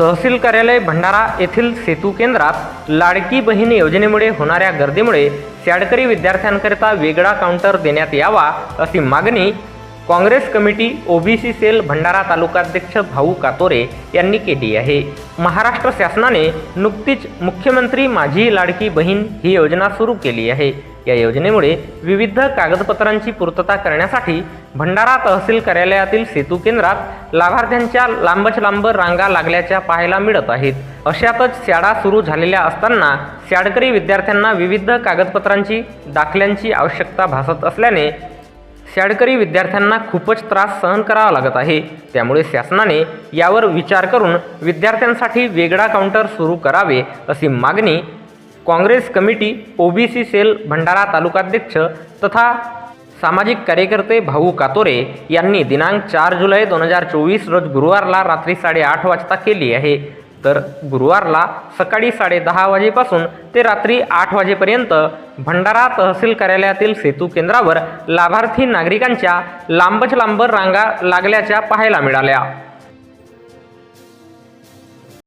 तहसील कार्यालय भंडारा येथील सेतू केंद्रात लाडकी बहीण योजनेमुळे होणाऱ्या गर्दीमुळे शाळकरी विद्यार्थ्यांकरिता वेगळा काउंटर देण्यात यावा अशी मागणी Congress committee OBC cell Bhandara तालुकाध्यक्ष भाऊ कातोरे यांनी केली आहे. महाराष्ट्र शासनाने नुकतीच मुख्यमंत्री माझी लाडकी बहीण ही योजना सुरू केली आहे. या योजनेमुळे विविध कागदपत्रांची पूर्तता करण्यासाठी भंडारा तहसील कार्यालयातील सेतू केंद्रात लाभार्थ्यांच्या लांबच लांब रांगा लागल्याच्या पाहायला मिळत आहेत. अशातच शाळा सुरू झालेल्या असताना शाळकरी विद्यार्थ्यांना विविध कागदपत्रांची दाखल्यांची आवश्यकता भासत असल्याने शाळकरी विद्यार्थ्यांना खूपच त्रास सहन करावा लागत आहे. त्यामुळे शासनाने यावर विचार करून विद्यार्थ्यांसाठी वेगळा काउंटर सुरू करावे अशी मागणी Congress committee OBC cell Bhandara तालुकाध्यक्ष तथा सामाजिक कार्यकर्ते भाऊ कातोरे यांनी दिनांक चार जुलै दोन हजार चोवीस रोज गुरुवारला रात्री साडेआठ वाजता केली आहे. तर गुरुवारला सकाळी साडेदहा वाजेपासून ते रात्री आठ वाजेपर्यंत भंडारा तहसील कार्यालयातील सेतू केंद्रावर लाभार्थी नागरिकांच्या लांबच लांब रांगा लागल्याच्या पाहायला मिळाल्या.